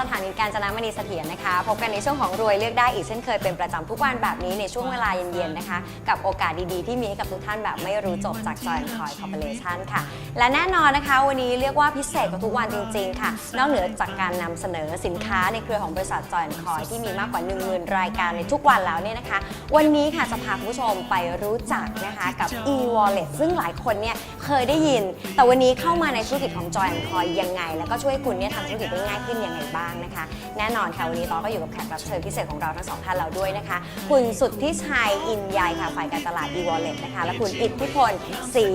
สถานีการจนามณีเสถียรนะคะ พบกันในช่วงของรวยเลือกได้อีกเช่นเคยเป็นประจำทุกวันแบบนี้ในช่วงเวลาเย็นๆนะคะ กับโอกาสดีๆ ที่มีให้กับทุกท่านแบบไม่รู้จบจาก Joy Coin Corporation ค่ะ และแน่นอนนะคะ วันนี้เรียกว่าพิเศษกว่าทุกวันจริงๆ ค่ะ นอกเหนือจากการนำเสนอสินค้าในเครือของบริษัท Joy Coin ที่มีมากกว่า1 0,000รายการในทุกวันแล้วเนี่ยนะคะ วันนี้ค่ะจะพาคุณผู้ชมไปรู้จักนะคะกับ e-wallet ซึ่งหลายคนเนี่ยเคยได้ยิน แต่วันนี้เข้ามาในธุรกิจของ Joy Coin ยังไง แล้วก็ช่วยคุณเนี่ยทำธุรกิจได้ง่ายขึ้นยังไงบ้างนะคะ แน่นอนค่ะวันนี้ต้อก็อยู่กับแขกรับเชิญพิเศษของเราทั้งสองท่านเราด้วยนะคะ คุณสุทธิชัยอินใยค่ะฝ่ายการตลาด e-wallet นะคะ และคุณอิทธิพลศรี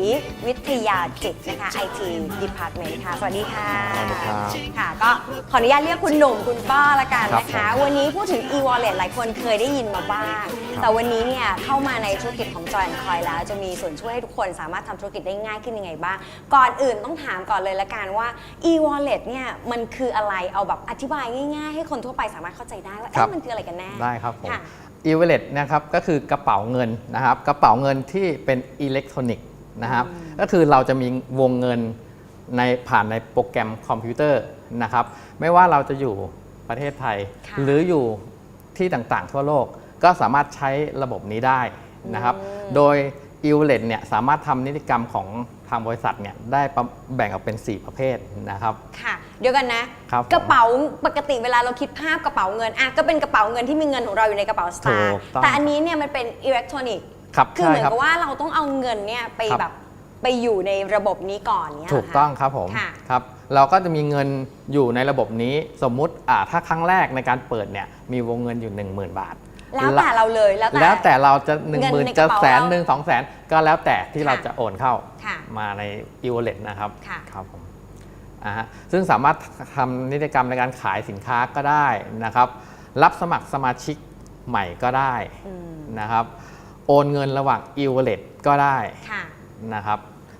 วิทยาจิตนะคะ IT Department ค่ะ สวัสดีค่ะสวัสดีครับ ค่ะ ก็ขออนุญาตเรียกคุณหนุ่มคุณป้าละกันนะครัคะบผมวันนี้พูดถึง e-wallet หลายคนเคยได้ยินมาบ้าง แต่วันนี้เนี่ยเข้ามาในธุรกิจของ Joy Coin แล้ว จะมีส่วนช่วยให้ทุกคนสามารถทำธุรกิจได้ง่ายขึ้นยังไงบ้าง ก่อนอื่นต้องถามก่อนเลยละกันว่า e-wallet เนี่ยมันคืออะไรเอาแบบอธิบายง่าย ๆ ให้คนทั่วไปสามารถเข้าใจได้ว่าครัเอ๊ะบมันคืออะไรกันแน่ ได้ครับผม ค่ะ e-wallet นะครับก็คือกระเป๋าเงินนะครับกระเป๋าเงินที่เป็นอิเล็กทรอนิกส์นะครับก็คือเราจะมีวงเงินในผ่านในโปรแกรมคอมพิวเตอร์นะครับไม่ว่าเราจะอยู่ประเทศไทย ค่ะ หรืออยู่ที่ต่างๆทั่วโลก ก็สามารถใช้ระบบนี้ได้นะครับอืมโดย e-wallet เนี่ยสามารถทำนิติกรรมของทางบริษัทเนี่ยได้ประแบ่งออกเป็น 4 ประเภทนะครับ ค่ะ เดี๋ยวกันนะ ครับผมกระเป๋าปกติเวลาเราคิดภาพกระเป๋าเงินอะก็เป็นกระเป๋าเงินที่มีเงินของเราอยู่ในกระเป๋าสตางค์ถูกต้อง แต่อันนี้เนี่ยมันเป็นอิเล็กทรอนิกส์ครับคือใช่เหมือนครับ กับว่าเราต้องเอาเงินเนี่ยไปครับ แบบไปอยู่ในระบบนี้ก่อนเนี่ยเหรถูคะกต้องครับผมค่ะ ครับ เราก็จะมีเงินอยู่ในระบบนี้สมมุติอ่าถ้าครั้งแรกในการเปิดเนี่ยมีวงเงินอยู่ 10,000 บาท แล้วแต่เราเลยแล้วแต่ แล้วแต่เราจะ1เงินใน0,000กจะระเป๋าแสนเราหนึ่งสองแสนก็แล้วแต่ที่ค่ะเราจะโอนเข้าค่ะมาใน e-wallet นะครับค่ะ ครับผมอ่าฮะซึ่งสามารถทำนิติกรรมในการขายสินค้าก็ได้นะครับ รับสมัครสมาชิกใหม่ก็ได้อืมนะครับ โอนเงินระหว่าง e-wallet ก็ได้ค่ะ นะครับ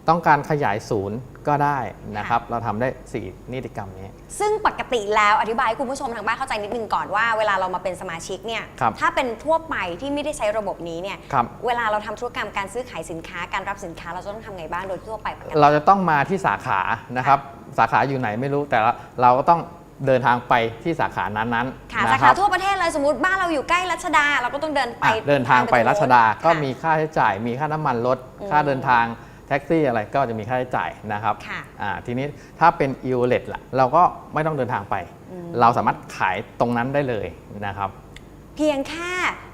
ต้องการขยายศูนย์ ก็ได้นะครับ เราทำได้ 4 นิติกรรมนี้ ซึ่งปกติแล้วอธิบายให้คุณผู้ชมทางบ้านเข้าใจนิดนึงก่อนว่าเวลาเรามาเป็นสมาชิกเนี่ย ครับถ้าเป็นทั่วไปที่ไม่ได้ใช้ระบบนี้เนี่ย ครับ เวลาเราทำธุรกรรมการซื้อขายสินค้าการรับสินค้าเราจะต้องทำไงบ้างโดยทั่วไปปกติเราจะต้องมาที่สาขานะครับ สาขาอยู่ไหนไม่รู้แต่ละเราก็ต้องเดินทางไปที่สาขานั้นๆค่ะนะสาคขารับ ทั่วประเทศเลยสมมติบ้านเราอยู่ใกล้รัชดา เราก็ต้องเดินไปอะเดินทางไปรัชดา ก็ค่ะ มีค่าใช้จ่าย มีค่าน้ำมันรถอืมค่าเดินทาง แท็กซี่อะไรก็จะมีค่าใช้จ่ายนะครับค่ะ อ่าทีนี้ถ้าเป็น e w a l l e t ล่ะเราก็ไม่ต้องเดินทางไป อืมเราสามารถขายตรงนั้นได้เลยนะครับ เพียงแค่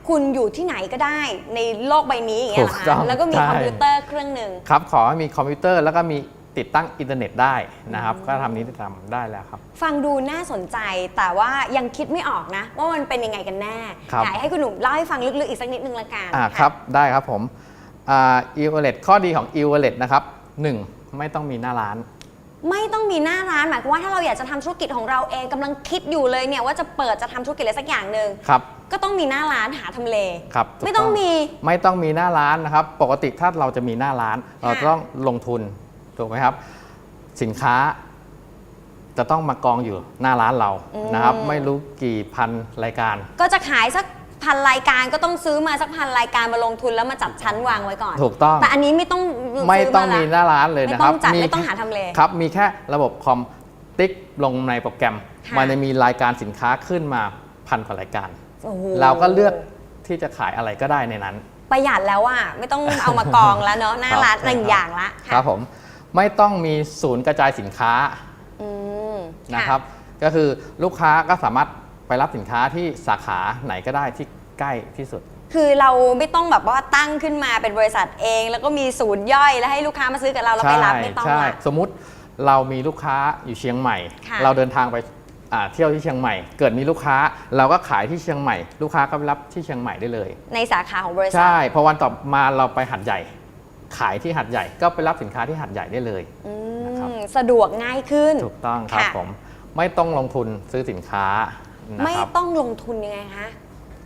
คุณอยู่ที่ไหนก็ได้ในโลกใบนี้อย่างเงี้ยเหรอถูกต้คะองแล้วก็มีใช่ คอมพิวเตอร์เครื่องหนึ่ง ครับ ขอให้มีคอมพิวเตอร์แล้วก็มีติดตั้งอินเทอร์เน็ตได้นะครับ ก็ทำนี้ทำได้แล้วครับ ฟังดูน่าสนใจแต่ว่ายังคิดไม่ออกนะ ว่ามันเป็นยังไงกันแน่ครับ อยากให้คุณหนุ่มเล่าให้ฟังลึกๆอีกสักนิดนึงละกันอ่าะครับได้ครับผม อ่า e w a l l e t ข้อดีของ e w a l l e t นะครับหนึ่งไม่ต้องมีหน้าร้าน ไม่ต้องมีหน้าร้านหมายความว่าถ้าเราอยากจะทำธุรกิจของเราเองกำลังคิดอยู่เลยเนี่ยว่าจะเปิดจะทำธุรกิจอะไรสักอย่างหนึ่งครับ ก็ต้องมีหน้าร้านหาทำเล ครับถูกไม่ต้องมีไม่ต้องมีหน้าร้านนะครับ ปกติถ้าเราจะมีหน้าร้าน เราต้องลงทุนถูกไหมครับ สินค้า จะต้องมากองอยู่หน้าร้านเรานะครับไม่รู้กี่พันรายการ ก็จะขายสัก พันรายการก็ต้องซื้อมาสักพันรายการมาลงทุนแล้วมาจัดชั้นวางไว้ก่อน ถูกต้อง แต่อันนี้ไม่ต้องไม่ซื้ต้องละมีหน้าร้านเลยไม่นะต้คอรับงจัดมีไม่ต้องหาทำเล ครับ มีแค่ระบบคอมติ๊กลงในโปรแกรม ค่ะ มันจะมีรายการสินค้าขึ้นมาพันกว่ารายการ โอ้โหเราก็เลือกที่จะขายอะไรก็ได้ในนั้น ประหยัดแล้วอะไม่ต้องเอามากองแล้วเนาะหน้าร้านครับ หนึ่งใช่ครับอย่างละครับผมไม่ต้องมีศูนย์กระจายสินค้าอืม นะครับ ก็คือลูกค้าก็สามารถ ไปรับสินค้าที่สาขาไหนก็ได้ที่ใกล้ที่สุด คือเราไม่ต้องแบบว่าตั้งขึ้นมาเป็นบริษัทเอง แล้วก็มีศูนย์ย่อยแล้วให้ลูกค้ามาซื้อกับเราเราไปรับไม่ต้องใช่ละ สมมุติเรามีลูกค้าอยู่เชียงใหม่ ค่ะ เราเดินทางไปอ่าเที่ยวที่เชียงใหม่ เกิดมีลูกค้าเราก็ขายที่เชียงใหม่ ลูกค้าก็ไปรับที่เชียงใหม่ได้เลย ในสาขาของบริษัทใช่พอวันต่อมาเราไปหัดใหญ่ ขายที่หัดใหญ่ก็ไปรับสินค้าที่หัดใหญ่ได้เลย อืนะครับมสะดวกง่ายขึ้น ถูกต้องครับค่ะ ผมไม่ต้องลงทุนซื้อสินค้า นะไม่ครับ ต้องลงทุนยังไงคะ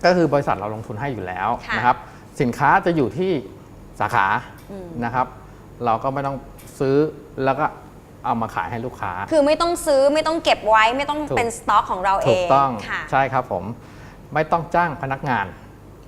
ก็คือบริษัทเราลงทุนให้อยู่แล้วค่ะนะครับ สินค้าจะอยู่ที่สาขาอืม นะครับ เราก็ไม่ต้องซื้อแล้วก็เอามาขายให้ลูกค้า คือไม่ต้องซื้อไม่ต้องเก็บไว้ไม่ต้องถูก เป็นสต็อกของเราเอถูกงต้องค่ะ ใช่ครับผมไม่ต้องจ้างพนักงาน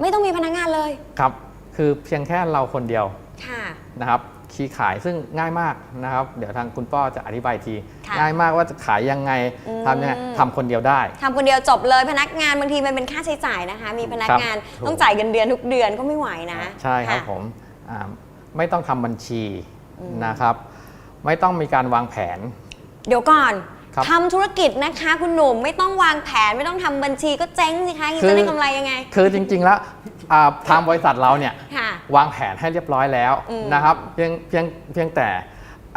ไม่ต้องมีพนักงานเลยครับ คือเพียงแค่เราคนเดียวค่ะ นะครับ คีย์ขายซึ่งง่ายมากนะครับ เดี๋ยวทางคุณป้อจะอธิบายอีกที ค่ะง่ายมากว่าจะขายยังไงอืม ทำยังไงทำคนเดียวได้ ทำคนเดียวจบเลยพนักงานบางทีมันเป็นค่าใช้จ่ายนะคะ มีพนักงานครับถูกต้องจ่ายเงินเดือนทุกเดือนก็ไม่ไหวนะใช่ครับะ ผมอ่าไม่ต้องทำบัญชีอืม นะครับ ไม่ต้องมีการวางแผน เดี๋ยวก่อนครับ ทำธุรกิจนะคะ คุณหนุ่มไม่ต้องวางแผนไม่ต้องทำบัญชีก็เจ๊งสิคะยังคือจะได้กำไรยังไง คือจริงๆแล้วอ่าทางบริษัทเราเนี่ยค่ะ วางแผนให้เรียบร้อยแล้วอืมนะครับเพียงเพียงเพียงแต่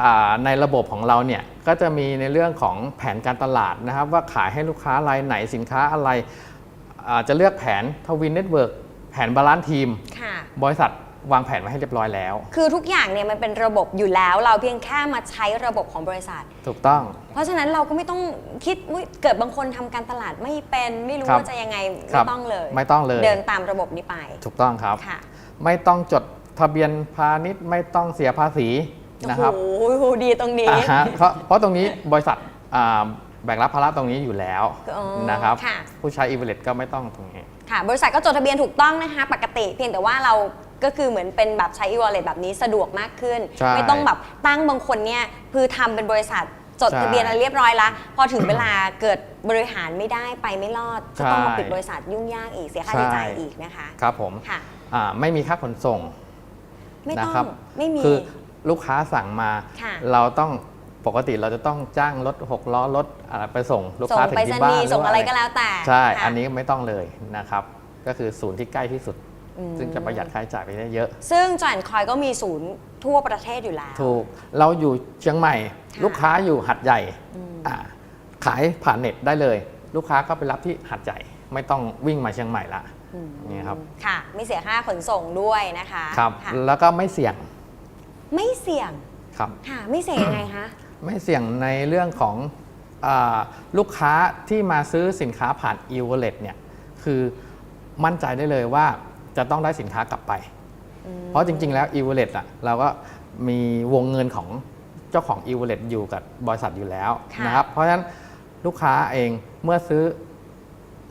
อ่าในระบบของเราเนี่ยก็จะมีในเรื่องของแผนการตลาดนะครับ ว่าขายให้ลูกค้ารายไหนสินค้าอะไรอ่าจะเลือกแผนทวินเน็ตเวิร์กแผนบาลานซ์ทีมค่ะบริษัทวางแผนไว้ให้เรียบร้อยแล้ว คือทุกอย่างเนี่ยมันเป็นระบบอยู่แล้ว เราเพียงแค่มาใช้ระบบของบริษัท ถูกต้อง เพราะฉะนั้นเราก็ไม่ต้องคิดอุ๊ยเกิดบางคนทำการตลาดไม่เป็น ไม่รู้ครับว่าจะยังไงครัไม่บต้องเลย ไม่ต้องเลย เดินตามระบบนี้ไป ถูกต้องครับค่ะ ไม่ต้องจดทะเบียนพาณิชย์ไม่ต้องเสียภาษีนะครับโอ้โหดีตรงนี้อ่าฮะเพราะเพราะตรงนี้บริษัทอ่าแบกรับภาระตรงนี้อยู่แล้วอ๋อนะครับค่ะผู้ใช้อีเวลก็ไม่ต้องตรงนี้ค่ะ บริษัทก็จดทะเบียนถูกต้องนะคะปกติเพียงแต่ว่าเราก็คือเหมือนเป็นแบบใช้ e-wallet แบบนี้สะดวกมากขึ้นใช่ไม่ต้องแบบตั้งบางคนเนี่ยคือทำเป็นบริษัทจดใช่ทะเบียนอะไรเรียบร้อยแล้วพอถึงเวลาเกิดบริหารไม่ได้ไปไม่รอดก็ต้องมาใช่ปิดบริษัทยุ่งยากอีกเสียค่าใช่ใช้จ่ายอีกนะคะ ครับผมค่ะอ่า ไม่มีค่าขนส่งไม่นะต้องครับไม่มี คือลูกค้าสั่งมา ค่ะเราต้องปกติเราจะต้องจ้างรถหกล้อรถอะไรไปส่งลูกส่งค้าถึงไปรษที่บ้าณีนย์ส่งอะไรก็แล้วแต่ใช่ ค่ะอันนี้ไม่ต้องเลยนะครับ ก็คือศูนย์ที่ใกล้ที่สุด อืมซึ่งจะประหยัดค่าใช้จ่ายไปได้เยอะ ซึ่งจอยคอยก็มีศูนย์ทั่วประเทศอยู่แล้ว ถูกเราอยู่เชียงใหม่ค่ะลูกค้าอยู่หัดใหญ่อืมอ่าขายผ่านเน็ตได้เลย ลูกค้าก็ไปรับที่หัดใหญ่ ไม่ต้องวิ่งมาเชียงใหม่ละอืม นี่ครับค่ะ ไม่เสียค่าขนส่งด้วยนะคะครับค่ะแล้วก็ไม่เสี่ยง ไม่เสี่ยงครับค่ะไม่เสี่ยงยังไงคะไม่เสี่ยงในเรื่องของอาลูกค้าที่มาซื้อสินค้าผ่าน e-wallet เนี่ยคือมั่นใจได้เลยว่าจะต้องได้สินค้ากลับไป เพราะจริง ๆ แล้ว e-wallet อะเราก็มีวงเงินของเจ้าของ e-wallet อยู่กับบริษัทอยู่แล้วค่ะนะครับเพราะฉะนั้นลูกค้าเองเมื่อซื้อ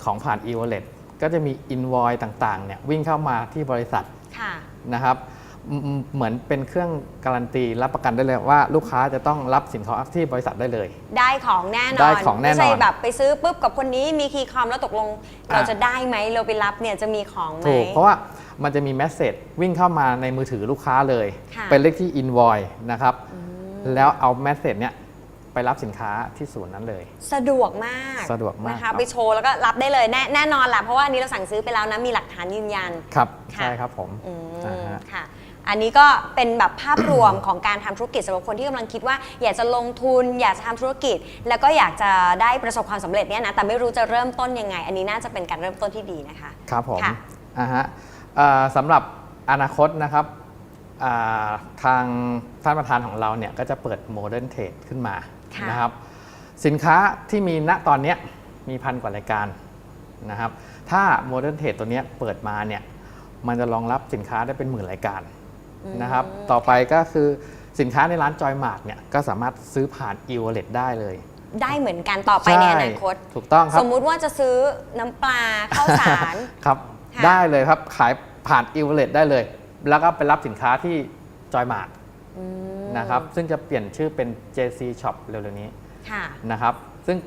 ของผ่าน e-wallet ก็จะมี invoice ต่างๆเนี่ยวิ่งเข้ามาที่บริษัทค่ะนะครับอืมเหมือนเป็นเครื่องการันตีรับประกันได้เลยว่าลูกค้าจะต้องรับสินค้าที่บริษัทได้เลย ได้ของแน่นอนได้ของแน่นอนไม่ใช่แบบไปซื้อปุ๊บกับคนนี้มีคีย์คอมแล้วตกลงอะเราจะได้ไหมเราไปรับเนี่ยจะมีของไหมถูกเพราะว่ามันจะมีแมสเซจวิ่งเข้ามาในมือถือลูกค้าเลยค่ะเป็นเลขที่ invoice นะครับแล้วเอาแมสเซจเนี้ย ไปรับสินค้าที่ศูนย์นั้นเลย สะดวกมากสะดวกมากนะครัคะบ ไปโชว์แล้วก็รับได้เลยแน่แน่นอนแหละเพราะว่าอันนี้เราสั่งซื้อไปแล้วนะมีหลักฐานยืนยัน ครับค่ะ ใช่ครับผมอืมอ่าฮะ ค่ะ อันนี้ก็เป็นแบบภาพรวม ของการทำธุรกิจสำหรับคนที่กำลังคิดว่า อยากจะลงทุน อยากจะทำธุรกิจ แล้วก็อยากจะได้ประสบความสำเร็จเนี่ยนะแต่ไม่รู้จะเริ่มต้นยังไง อันนี้น่าจะเป็นการเริ่มต้นที่ดีนะคะ ครับผมค่ะอ่าฮะเอ่อสำหรับอนาคตนะครับอ่าทางท่านประธานของเราเนี่ยก็จะเปิดโมเดิร์นเทรดขึ้นมา ค่ะ นะครับ สินค้าที่มีณตอนเนี้ยมีพันกว่ารายการนะครับ ถ้าโมเดิร์นเทรดตัวเนี้ยเปิดมาเนี่ยมันจะรองรับสินค้าได้เป็นหมื่นรายการนะครับ ต่อไปก็คือสินค้าในร้านจอยมาร์กเนี่ยก็สามารถซื้อผ่าน e-wallet ได้เลยได้เหมือนกันต่อไปในอนาคตใช่ถูกต้องครัสบ มมุติว่าจะซื้อน้ำปลาข้าวสาร ครับ ค่ะได้เลยครับ ขายผ่าน e w a l l e t ได้เลย แล้วก็ไปรับสินค้าที่จอยมาร์ อืมนะครับซึ่งจะเปลี่ยนชื่อเป็น JC Shop เร็วๆนี้ค่ะ นะครับซึ่ง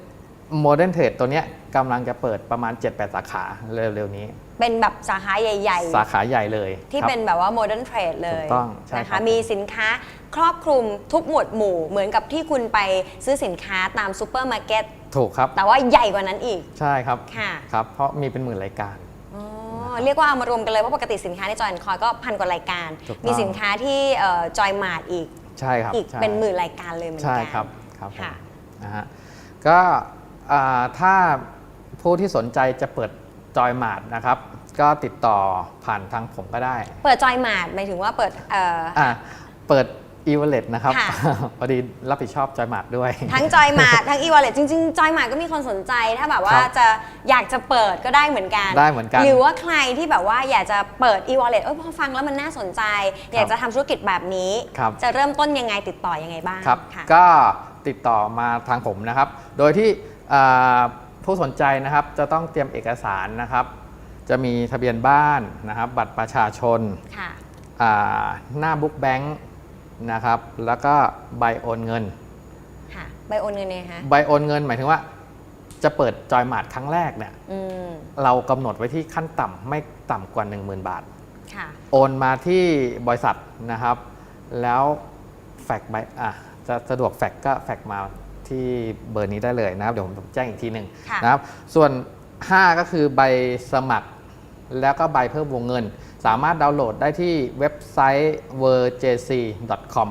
Modern Trade ตัวเนี้ยกำลังจะเปิดประมาณ 7-8 สาขาเร็วๆนี้ เป็นแบบสาขาใหญ่ๆสาขาใหญ่เลยที่ครับ เป็นแบบว่าโมเดิร์นเทรดเลยถูกต้องใช่นะครัคะ บ มีสินค้าครอบคลุมทุกหมวดหมู่ เหมือนกับที่คุณไปซื้อสินค้าตามซูเปอร์มาร์เก็ตถูกครับ แต่ว่าใหญ่กว่านั้นอีกใช่ครับค่ะ ครับ เพราะมีเป็นหมื่นรายการอ๋อ เรียกว่าเอามารวมกันเลยเพราะปกติสินค้าในจอยคอยก็พันกว่ารายการ ถูกต้อง มีสินค้าที่จอยมาร์ทอีกใช่ครับอีกใช่เป็นหมื่นรายการเลยเหมือนใช่กันครับครับผมค่ะ นะฮะก็อ่าถ้าผู้ที่สนใจจะเปิดจอยมาร์ทนะครับ ก็ติดต่อผ่านทางผมก็ได้เปิดจอยมาร์ทหมายถึงว่าเปิดเอ่ออะเปิด e-wallet นะครับ ค่ะ พอดีรับผิดชอบจอยมาร์ทด้วย ทั้งจอยมาร์ททั้ง e-wallet จริงๆจอยมาร์ทก็มีคนสนใจถ้าแบบว่าครับจะอยากจะเปิดก็ได้เหมือนกัน ได้เหมือนกันหรือว่าใครที่แบบว่าอยากจะเปิด e-wallet เออพอฟังแล้วมันน่าสนใจ อยากจะทำธุรกิจแบบนี้ ครับ จะเริ่มต้นยังไงติดต่อยังไงบ้างครับ ค่ะ ก็ติดต่อมาทางผมนะครับ โดยที่อ่าผู้สนใจนะครับจะต้องเตรียมเอกสารนะครับ จะมีทะเบียนบ้านนะครับ บัตรประชาชนค่ะ อ่าหน้าบุ๊กแบงค์ นะครับ แล้วก็ใบโอนเงิน ค่ะใบโอนเงินเนี่ยคะใบโอนเงินหมายถึงว่า จะเปิดจอยมาร์ทครั้งแรกเนี่ย อืมเรากำหนดไว้ที่ขั้นต่ำไม่ต่ำกว่า 10,000 บาท ค่ะ โอนมาที่บริษัทนะครับ แล้วแฟกใบอะจะสะดวกแฟกก็แฟกมาที่เบอร์นี้ได้เลยนะครับ เดี๋ยวผมแจ้งอีกทีหนึ่งค่ะ นะครับ ส่วน 5 ก็คือใบสมัคร แล้วก็ใบเพิ่มวงเงิน สามารถดาวน์โหลดได้ที่เว็บไซต์ verjc.com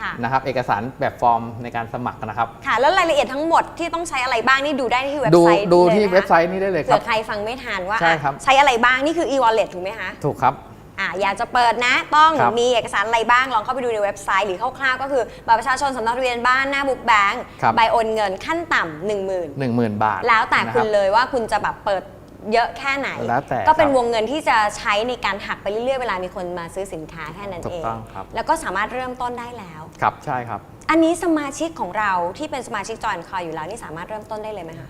ค่ะ นะครับเอกสารแบบฟอร์มในการสมัครนะครับ ค่ะ แล้วรายละเอียดทั้งหมดที่ต้องใช้อะไรบ้างนี่ดูได้ที่เว็บดูไซต์ดูลยที่นะคะเว็บไซต์นี้ได้เลยคเผื่รับ อใครฟังไม่ทันว่าใช่ครับอะใช้อะไรบ้างนี่คือ e-wallet ถูกไหมคะ ถูกครับ อะอยากจะเปิดนะต้องครับมีเอกสารอะไรบ้าง ลองเข้าไปดูในเว็บไซต์หรือคร่าวๆก็คือบัตรประชาชนสำเนาทะเบียนบ้านหน้าบุ๊กแบงค์ครับ ใบโอนเงินขั้นต่ำหนึ่งหมื่น10,000 บาทแล้วแต่นะคุรัณบเลยว่าคุณจะแบบเปิด เยอะแค่ไหน แล้วแต่ก็เป็นครับวงเงินที่จะใช้ในการหักไปเรื่อยๆ เวลามีคนมาซื้อสินค้าแค่นั้นถูเอกง ต้องครับ แล้วก็สามารถเริ่มต้นได้แล้ว ครับใช่ครับ อันนี้สมาชิกของเราที่เป็นสมาชิกจอยคอยอยู่แล้วนี่สามารถเริ่มต้นได้เลยไหมคะ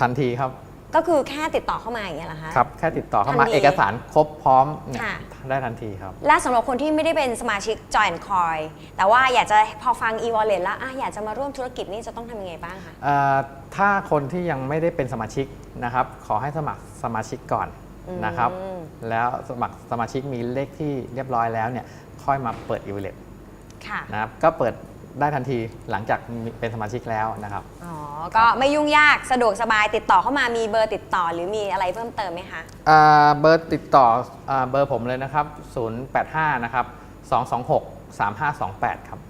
ทันทีครับ ก็คือแค่ติดต่อเข้ามาอย่างเงี้ยเหรอคะ ครับ แค่ติดต่อเข้ามาทันทีเอกสารครบพร้อมเนี่ยค่ะ ได้ทันทีครับ และสำหรับคนที่ไม่ได้เป็นสมาชิก Join Coin แต่ว่าอยากจะพอฟัง e-wallet แล้วอะอยากจะมาร่วมธุรกิจนี่จะต้องทำยังไงบ้างคะ เอ่อถ้าคนที่ยังไม่ได้เป็นสมาชิกนะครับ ขอให้สมัครสมาชิกก่อนนะครับ อืม แล้วสมัครสมาชิกมีเลขที่เรียบร้อยแล้วเนี่ยค่อยมาเปิดอีเวลตค่ะ นะครับก็เปิดได้ทันทีหลังจากมีเป็นสมาชิกแล้วนะครับ อ๋อ ก็ไม่ยุ่งยากสะดวกสบายติดต่อเข้ามามีเบอร์ติดต่อหรือมีอะไรเพิ่มเติมไหมคะ อ่าเบอร์ติดต่ออาเบอร์ผมเลยนะครับ 085 นะครับ 226 3528 ครับ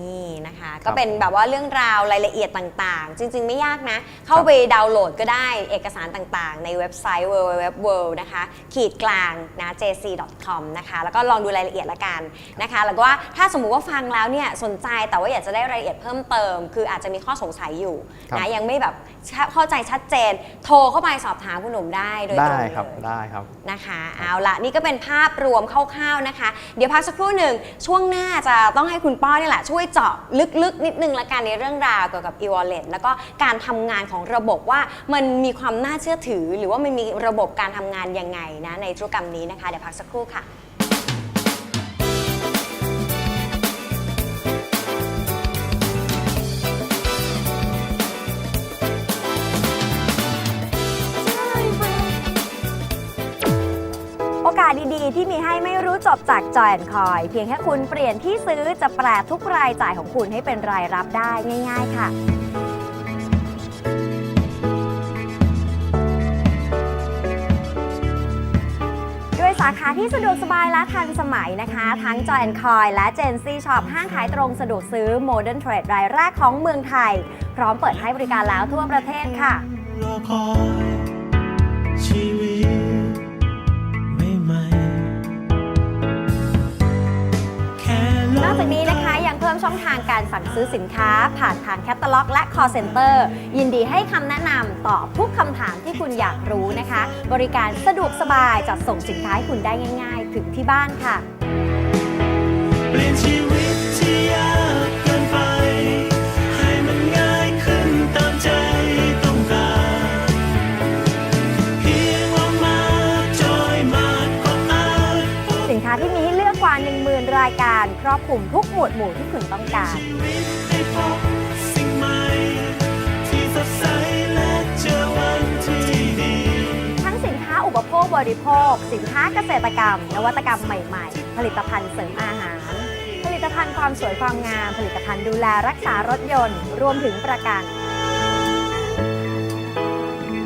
นี่นะคะครัก็บเป็นแบบว่าเรื่องราวรายละเอียดต่างๆ จริง ๆ ไม่ยากนะ เข้าไปดาวน์โหลดก็ได้เอกสารต่างๆ ในเว็บไซต์ www นะคะขีดกลางนะ jc.com นะคะแล้วก็ลองดูรายละเอียดละกันนะคะ แล้วก็ว่าถ้าสมมุติว่าฟังแล้วเนี่ยสนใจแต่ว่าอยากจะได้รายละเอียดเพิ่มเติม คืออาจจะมีข้อสงสัยอยู่ครับนะยังไม่แบบเข้าใจชัดเจน โทรเข้าไปสอบถามคุณหนุ่มได้โดยตรได้งเลยครับได้ครับนะคะเอาละนี่ก็เป็นภาพรวมคร่าวๆนะคะ เดี๋ยวพักสักครู่หนึ่งช่วงหน้าจะต้องให้คุณป้อนี่แหละช่วยเจาะลึกๆ นิดนึงละกันในเรื่องราวเกี่ยวกับ e-wallet แล้วก็การทำงานของระบบว่ามันมีความน่าเชื่อถือ หรือว่ามันมีระบบการทำงานยังไงนะในธุรกรรมนี้นะคะเดี๋ยวพักสักครู่ค่ะ ดีๆ ที่มีให้ไม่รู้จบจากจอยคอย เพียงแค่คุณเปลี่ยนที่ซื้อจะแปลทุกรายจ่ายของคุณให้เป็นรายรับได้ง่าย ๆ ค่ะด้วยสาขาที่สะดวกสบายและทันสมัยนะคะ ทั้ง Joy Coin และ Gen Z Shop ห้างขายตรงสะดวกซื้อ Modern Trade รายแรกของเมืองไทย พร้อมเปิดให้บริการแล้วทั่วประเทศค่ะ ช่องทางการสั่งซื้อสินค้า ผ่านทางแคตตาล็อก และ call center ยินดีให้คำแนะนำตอบทุกคำถามที่คุณอยากรู้นะคะ บริการสะดวกสบายจัดส่งสินค้าให้คุณได้ง่าย ๆ ถึงที่บ้านค่ะเปลี่ยนชีวิตที่ยากเกินไป ให้มันง่ายขึ้นตามใจ การครอบคลุมทุกหมวดหมู่ที่คุณต้องการชีวิตได้พบสิ่งใหม่ที่สดใสและเจอวันที่ดีทั้งสินค้าอุปโภคบริโภค สินค้าเกษตรกรรม นวัตกรรมใหม่ๆ ผลิตภัณฑ์เสริมอาหาร ผลิตภัณฑ์ความสวยความงาม ผลิตภัณฑ์ดูแลรักษารถยนต์ รวมถึงประกันจะรอช้าทำ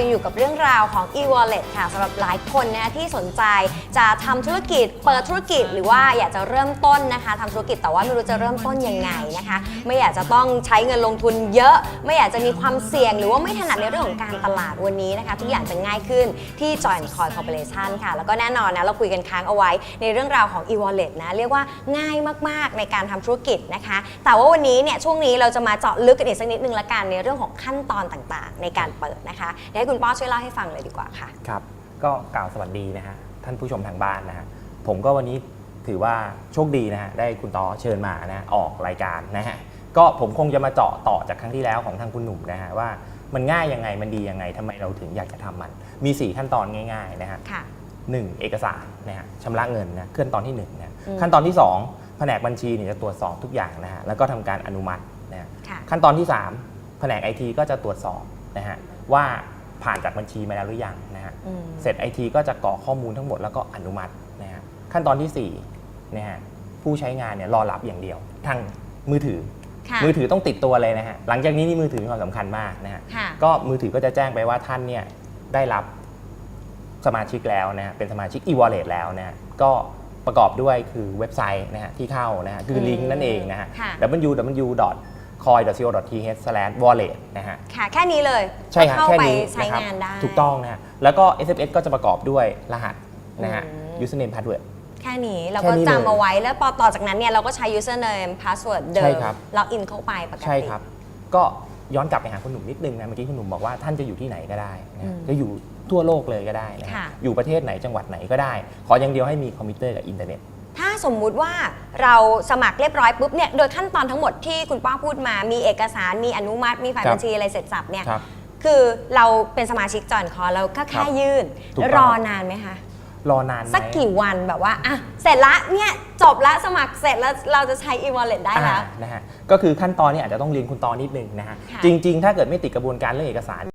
ยังอยู่กับเรื่องราวของ e-wallet ค่ะสำหรับหลายคนนะที่สนใจจะทำธุรกิจ เปิดธุรกิจหรือว่าอยากจะเริ่มต้นนะคะทำธุรกิจแต่ว่าไม่รู้จะเริ่มต้นยังไงนะคะ ไม่อยากจะต้องใช้เงินลงทุนเยอะ ไม่อยากจะมีความเสี่ยง หรือว่าไม่ถนัดในเรื่องของการตลาดวันนี้นะคะ ทุกอย่างจะง่ายขึ้นที่ Join Coin Corporation ค่ะ แล้วก็แน่นอนนะเราคุยกันค้างเอาไว้ในเรื่องราวของ e-wallet นะเรียกว่าง่ายมากๆในการทำธุรกิจนะคะ แต่ว่าวันนี้เนี่ยช่วงนี้เราจะมาเจาะลึกกันอีกสักนิดนึงละกันในเรื่องของขั้นตอนต่างๆ ในการเปิดนะคะเดี๋ยวให้คุณป้อช่วยเล่าให้ฟังเลยดีกว่าค่ะ ครับ ก็กล่าวสวัสดีนะฮะท่านผู้ชมทางบ้านนะฮะผมก็วันนี้ถือว่าโชคดีนะฮะได้คุณต่อเชิญมานะออกรายการนะฮะก็ผมคงจะมาเจาะต่อจากครั้งที่แล้วของทางคุณหนุ่มนะฮะว่ามันง่ายยังไงมันดียังไงทำไมเราถึงอยากจะทำมัน มี 4 ขั้นตอนง่ายๆนะฮะค่ะ หนึ่งเอกสารนะฮะชำระเงินนะขั้นตอนที่1นะอืม ขั้นตอนที่ 2 แผนกบัญชีเนี่ยจะตรวจสอบทุกอย่างนะฮะแล้วก็ทำการอนุมัตินะฮะ ค่ะ ขั้นตอนที่ 3 แผนกไอทีก็จะตรวจสอบนะฮะว่า ผ่านจากบัญชีมาแล้วหรือยังนะฮะอืมเสร็จไอทีก็จะกรอกข้อมูลทั้งหมดแล้วก็อนุมัตินะฮะขั้นตอนที่4นะฮะผู้ใช้งานเนี่ยรอรับอย่างเดียว ทางมือถือค่ะมือถือต้องติดตัวเลยนะฮะหลังจากนี้นี่มือถือมีความสำคัญมากนะฮะค่ะก็มือถือก็จะแจ้งไปว่าท่านเนี่ยได้รับสมาชิกแล้วนะฮะเป็นสมาชิก e-wallet แล้วนะฮะก็ประกอบด้วยคือเว็บไซต์นะฮะที่เข้านะฮะคือลิงก์นั่นเองนะฮะค่ะ www.coin.co.th/wallet นะฮะ ค่ะ แค่นี้เลยใช่ครับเข้าแค่ไปนี้ใช้นะครับงานได้ ถูกต้องนะฮะแล้วก็ SMS ก็จะประกอบด้วยรหัสนะฮะ อืม username password แค่นี้เราแค่ก็นี้เลยจำเอาไว้แล้วพอต่อจากนั้นเนี่ยเราก็ใช้ username password เดิใช่มครับ ล็อกอินเข้าไปปกติ ใช่ครับ ก็ย้อนกลับไปหาคุณหนุ่มนิดนึงนะเมื่อกี้คุณหนุ่มบอกว่าท่านจะอยู่ที่ไหนก็ได้นะอืมจะอยู่ทั่วโลกเลยก็ได้นะค่ะ อยู่ประเทศไหนจังหวัดไหนก็ได้ ขออย่างเดียวให้มีคอมพิวเตอร์กับอินเทอร์เน็ตถ้า สมมุติว่าเราสมัครเรียบร้อยปุ๊บเนี่ยโดยขั้นตอนทั้งหมดที่คุณป้าพูดมามีเอกสารมีอนุมัติมีฝ่ายครับ บัญชีอะไรเสร็จสับเนี่ยครับ คือเราเป็นสมาชิกจอยคอเราก็คแค่รับยื่น ถูกต้อง รอนานไหมคะ รอนานไหม สักกี่วันแบบว่าอะเสร็จละเนี่ยจบละสมัครเสร็จแล้วเราจะใช้ e-wallet ได้แล้ว อ่านะฮะ ก็คือขั้นตอนนี้อาจจะต้องเรียนคุณตอนนิดนึงนะฮะ ค่ะจริง ๆ ถ้าเกิดไม่ติดกระบวนการเรื่องเอกสาร